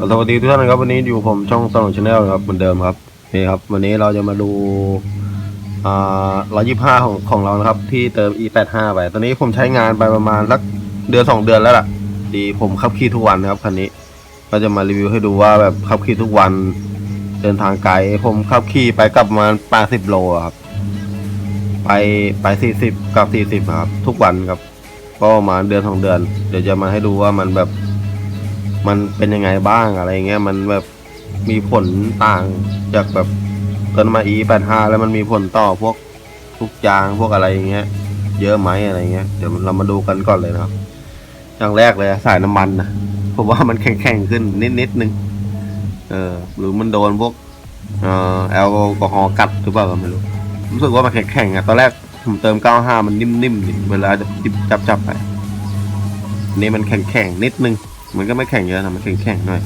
สวัสดีทุกท่านนะครับวันนี้อยู่ผมช่องสนุกชาแนลครับเหมือนเดิมครับนี่ครับ วันนี้เราจะมาดูอ่าร้อยยี่ห้าของของเรานะครับ ที่เติม e แปดห้าไปตอนนี้ผมใช้งานไปประมาณสักเดือนสองเดือนแล้วล่ะ ดีผมขับขี่ทุกวันนะครับคันนี้ ก็จะมารีวิวให้ดูว่าแบบขับขี่ทุกวัน เดินทางไกลผมขับขี่ไปกลับประมาณแปดสิบโลครับ ไปไปสี่สิบกับสี่สิบครับ ทุกวันครับ ก็ประมาณเดือนสองเดือน เดี๋ยวจะมาให้ดูว่ามันแบบ มันเป็นยังไงบ้างอะไรเงี้ยมันแบบมีผลต่างจากแบบต้นมา e แปดห้าแล้วมันมีผลต่อพวกทุกยางพวกอะไรอย่างเงี้ย เยอะไหมอะไรเงี้ยเดี๋ยวเรามาดูกันก่อนเลยนะครับอย่างแรกเลยสายน้ำมันนะผมว่ามันแข็งๆขึ้นนิดนิดนึงเออหรือมันโดนพวกเอ่อแอลกอฮอล์กัดหรือเปล่าก็ไม่รู้รู้สึกว่ามันแข็งๆอะตอนแรกผมเติม95มันนิ่มๆเวลาจะจิบจับไปนนี่มันแข็งๆนิดนึง มันก็ไม่แข็งเยอะนะมันแข็งๆหน่อย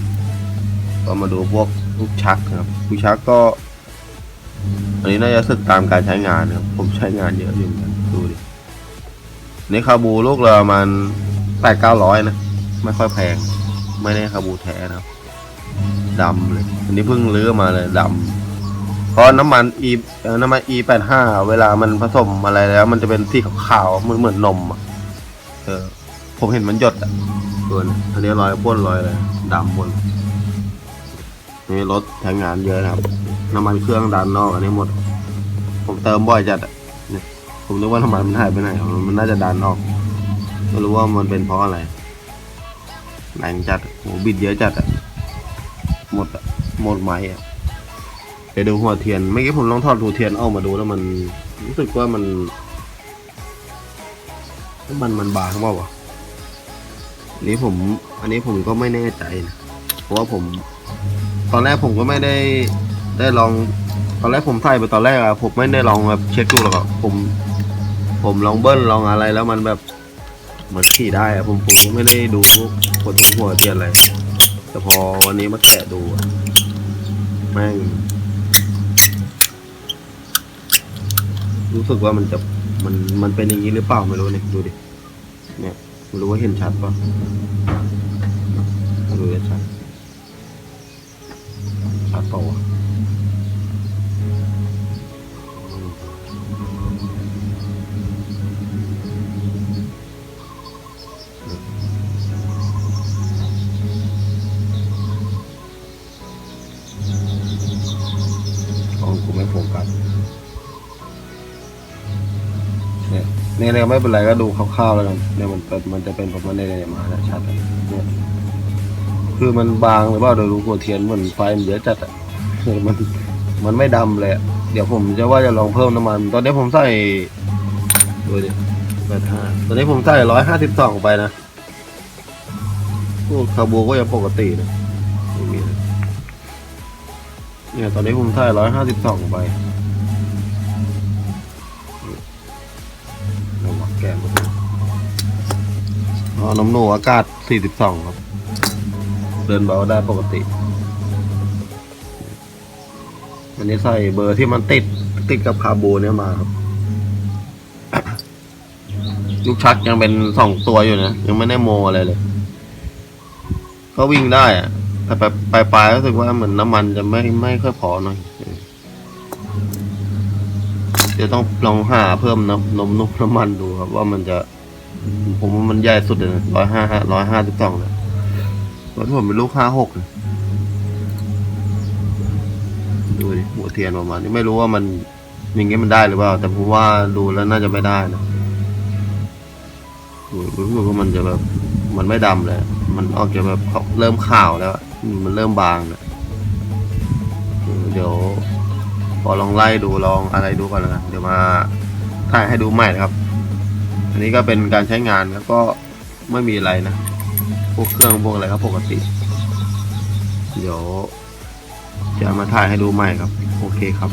ก็มาดูพวกลูกชักครับลูกชักก็ อันนี้น่าจะสึกตามการใช้งานนะครับผมใช้งานเยอะอยู่เหมือนกันดูดินี่คาบูลูกละประมันแปดเก้าร้อยนะไม่ค่อยแพง ไม่ได้คาบูแท้นะครับดำเลย อันนี้เพิ่งเลื้อมาเลยดำเพราะน้ำมัน e เอ่อน้ำมัน e แปดห้าเวลามันผสมอะไรแล้ว มันจะเป็นสีขาวๆเหมือนเหมือนนมอะเออ ผมเห็นมันหยดอะตัวนี้อันนี้รอยพ่นรอยเลยดำบนนี่รถใช้งานเยอะนะครับ น้ำมันเครื่องด้านนอกอันนี้หมด ผมเติมบ่อยจัดอะเนี่ยผมนึกว่าน้ำมันมันหายไปไหน มันน่าจะด้านนอก ไม่รู้ว่ามันเป็นเพราะอะไรแรงจัดโหบิดเยอะจัดอะหมดอะหมดไหมอะไปดูหัวเทียนไม่อกี้ผมลองถอดหัวเทียนออกมาดูแล้วมันรู้สึกว่ามัน มันมันบางเปล่าวะ อันนี้ผม อันนี้ผมก็ไม่แน่ใจนะเพราะว่าผม ตอนแรกผมก็ไม่ได้ได้ลอง ตอนแรกผมใส่ไปตอนแรกอะผมไม่ได้ลองแบบเช็คดูหรอกผม ผมลองเบิ้ลลองอะไรแล้วมันแบบเหมือนขี่ได้อะผมผมก็ไม่ได้ดูหัวตรงหัวเทียนอะไรแต่พอวันนี้มาแกะดูอะแม่งรู้สึกว่ามันจะมันมันเป็นอย่างนี้หรือเปล่าไม่รู้เนี่ยดูดิเนี่ย รู้ว่าเห็นชัดปะรู้ว่าชัด ชัดปล่าวะกล้องกูไม่โฟกัส นี่ยเนี่ยไม่เป็นไรก็ดูคร่าวๆแล้วกันเนี่ยมันเป็นมันจะเป็นประมาณนี้เนี่ยมาชัดเนี่ยคือมันบางหรือเปล่าโดยรู้หัวเทียนเหมือนไฟมันเยอะจัดอะมันมันไม่ดำเลยเดี๋ยวผมจะว่าจะลองเพิ่มน้ำมัน ตอนนี้ผมใส่ดูดิแปดห้าตอนนี้ผมใส่ร้อยห้าสิบสองไปนะพวกคาบูก็ยังปกตินะไม่มีเลยเนี่ยตอนนี้ผมใส่ร้อยห้าสิบสองไป แกมอ๋อน้ำหนูอากาศ 42 ครับ เดินเบาได้ปกติ อันนี้ใส่เบอร์ที่มันติด ติดกับคาร์บูเนี่ยมาครับ ลูกชักยังเป็นสองตัวอยู่นะ ยังไม่ได้โมอะไรเลย ก็วิ่งได้อะแต่ไปลายๆรู้สึกว่าเหมือนน้ำมันจะไม่ไม่ค่อยพอหน่อย เดี๋ยวต้องลองหาเพิ่มน้ำนมนุ่มน้ำมันดูครับ ว่ามันจะ ผมว่ามันใหญ่สุดเลยนะร้อยห้าร้อยห้าสิบสองเลยรถผมเป็นลูกห้าหกเลยดูดิหัวเทียนประมาณนี้ไม่รู้ว่ามันอย่างงี้มันได้หรือเปล่า แต่ผมว่าดูแล้วน่าจะไม่ได้นะดูรู้สึกว่ามันจะแบบมันไม่ดำเลย มันออกจะแบบเริ่มขาวแล้ว มันเริ่มบางแล้วเดี๋ยว พอลองไล่ดูลองอะไรดูก่อนนะเดี๋ยวมาถ่ายให้ดูใหม่นะครับ อันนี้ก็เป็นการใช้งานแล้วก็ไม่มีอะไรนะ พวกเครื่องพวกอะไรก็ปกติ เดี๋ยวจะมาถ่ายให้ดูใหม่ครับ โอเคครับ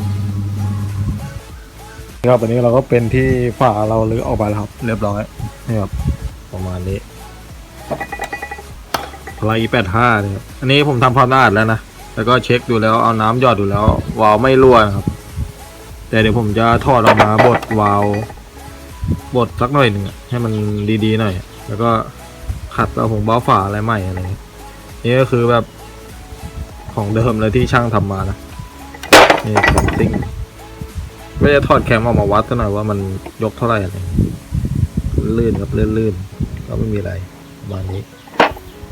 ครับอันนี้เราก็เป็นที่ฝาเราลื้อออกไปแล้วครับ เรียบร้อยนี่ครับประมาณนี้ไรแปดห้าเนี่ยอันนี้ผมทำความสะอาดแล้วนะ แล้วก็เช็คดูแล้วเอาน้ำหยอดดูแล้ว วาล์วไม่รั่วครับ แต่เดี๋ยวผมจะถอดออกมาบดวาล์วบดสักหน่อยหนึ่งให้มันดีๆหน่อย แล้วก็ขัดเอาผมเบ้าฝาอะไรใหม่อะไรนี้นี่ก็คือแบบของเดิมเลยที่ช่างทำมานะนี่แคมติ้งไม่ได้ถอดแคมออกมาวัดซะหน่อยว่ามันยกเท่าไหร่อะไรลื่นครับลื่นๆก็ไม่มีอะไรประมาณนี้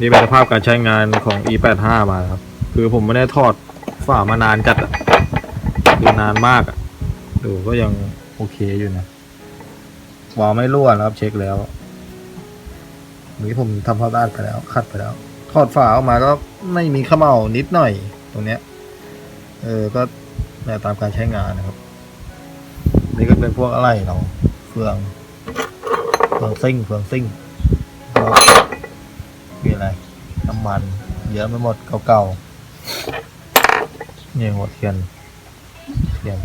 นี่เป็นสภาพการใช้งานของ e85 มาครับ คือผมไม่ได้ทอดฝามานานจัดอะคือนานมากอะดูก็ยังโอเคอยู่นะวาวไม่รั่วนะครับ เช็คแล้วนี้ผมทำความสะอาดไปแล้ว คัดไปแล้ว ถอดฝาออกมาก็ไม่มีขมเหลานิดหน่อย ตรงเนี้ย เออก็แนวตามการใช้งานนะครับ นี่ก็เป็นพวกอะไรเราเฟืองเฟืองซิ่งเฟืองซิ่งก็มีอะไรน้ำมัน เยอะไปหมดเก่าๆ นี่หัวเทียน เทียน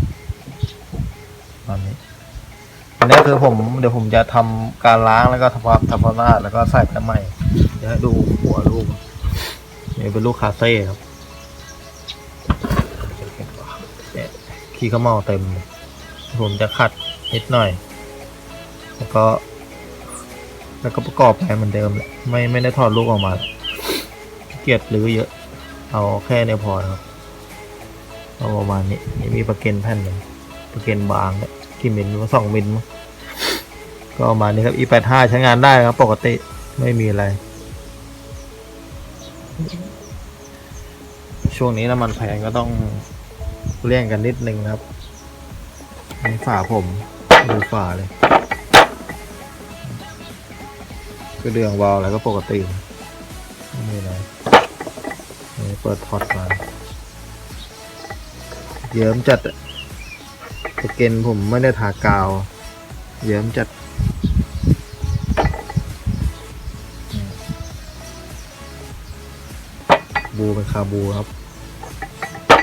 ตอนนี้อันนี้คือผมเดี๋ยวผมจะทำการล้างแล้วก็ทำความทำความสะอาดแล้วก็ใส่แป้งใหม่ เดี๋ยวให้ดูหัวลูกนี่เป็นลูกคาเซ่ครับขี้ข้าวเมาเต็ม ผมจะขัดนิดหน่อย แล้วก็ แล้วก็ประกอบไปเหมือนเดิมแหละไม่ไม่ได้ถอดลูกออกมา เกียจหรือเยอะ เอาแค่เนี้ยพอครับ เอาประมาณนี้นี่มีประเกันแผ่นหนึ่งประเกันบางเนี่ยกี่มิลว่าสองมิลมั้งก็ประมาณนี้ครับ e85 ใช้งานได้ครับ ปกติไม่มีอะไร ช่วงนี้น้ำมันแพงก็ต้องเลี่ยงกันนิดนึงครับนี่ฝาผมดูฝาเลยก็เดืองวาวอะไรก็ปกติไม่มีอะไร เปิดพอร์ตมาเยิ้มจัดอะสเกนผมไม่ได้ทากาว เยิ้มจัดบูเป็นคาบูครับ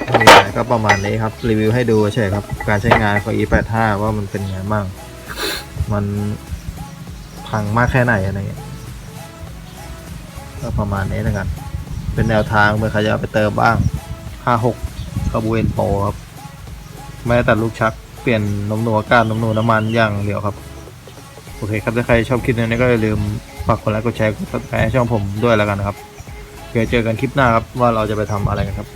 ม่มีอะไรก็ประมาณนี้ครับ รีวิวให้ดูเฉยครับ การใช้งานของ e85 ว่ามันเป็นไงบ้าง มันพังมากแค่ไหนอะไรเงี้ยก็ประมาณนี้แล้วกัน เป็นแนวทางเมื่อใครจะเอาไปเติมบ้าง 56กระบวนโปรครับไม่ได้ตัดลูกชักเปลี่ยนนมหนูอากาศนมหนูน้ำมันอย่างเดียวครับ โอเคครับถ้าใครชอบคลิปนี้ก็อย่าลืมฝากกดไลค์กดแชร์กดติดตามช่องผมด้วยแล้วกันนะครับเดี๋ยวเจอกันคลิปหน้าครับว่าเราจะไปทำอะไรกันครับ